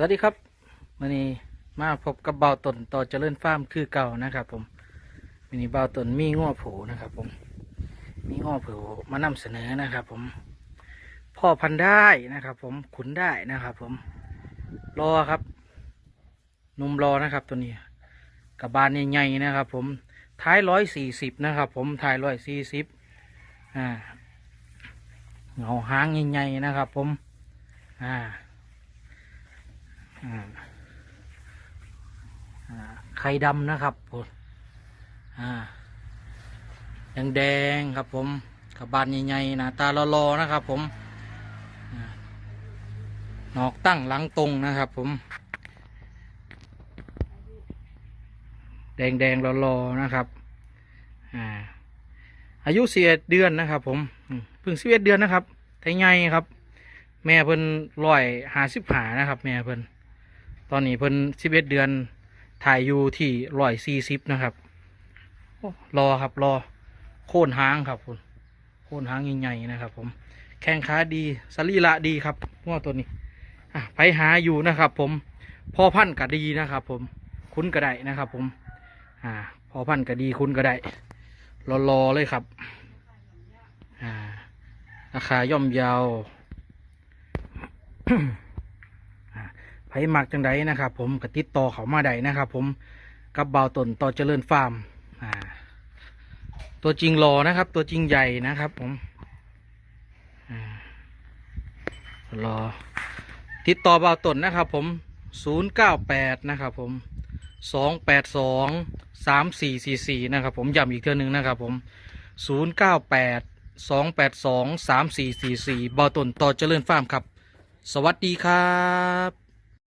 สวัสดีครับวันนี้มาพบกับเบาตนต่อเจริญฟาร์มคือเก่านะครับ ผมวันนี้เบาตนมีง้อผูนะครับ ผม มีง้อผูมานำเสนอนะครับ ผม พ่อพันธุ์ได้นะครับ ผมขุนได้นะครับ ผมรอครับนมรอนะครับ ตัวนี้กับบานใหญ่ๆนะครับ ผมท้ายร้อยสี่สิบนะครับ ผมท้ายร้อยสี่สิบอ่าเงาหางใหญ่ๆนะครับ ผม อ่า ไข่ดำนะครับผมแดงแดงครับผมกับบานใหญ่ๆน้าตาลอๆนะครับ ผมหนอกตั้งหลังตรงนะครับ ผม แดงแดงๆลอๆนะครับอายุสิบเอ็ดเดือนนะครับ ผมเพิ่งสิบเอ็ดเดือนนะครับไทยไงครับ แม่เพิ่นร้อยหาสิบหานะครับ แม่เพิ่น ตอนนี้เพิ่นสิบเอ็ดเดือนถ่ายอยู่ที่ร้อยสี่สิบนะครับรอครับรอโค่นหางครับคุณโค่นหางใหญ่ๆนะครับ ผม แข้งขาดีสรีระดีครับง้อตัวนี้อะไปหาอยู่นะครับ ผมพ่อพันธุ์ก็ดีนะครับ ผมคุ้นก็ได้นะครับ ผม อ่าพ่อพันธุ์ก็ดีคุ้นก็ได้รอๆเลยครับ อ่าราคาย่อมเยาว ไผมักจังไดนะครับ ผมก็ติดต่อเขามาได้นะครับ ผมกับเบาตนต่อเจริญฟาร์มอ่าตัวจริงรอนะครับ ตัวจริงใหญ่นะครับ ผมรอติดต่อเบาตนนะครับ ผมศูนย์เก้าแปดนะครับ ผมสองแปดสองสามสี่สี่สี่นะครับ ผมย้ำอีกเท่านึงนะครับ ผมศูนย์เก้าแปดสองแปดสองสามสี่สี่สี่เบาตนต่อเจริญฟาร์มครับ สวัสดีครับ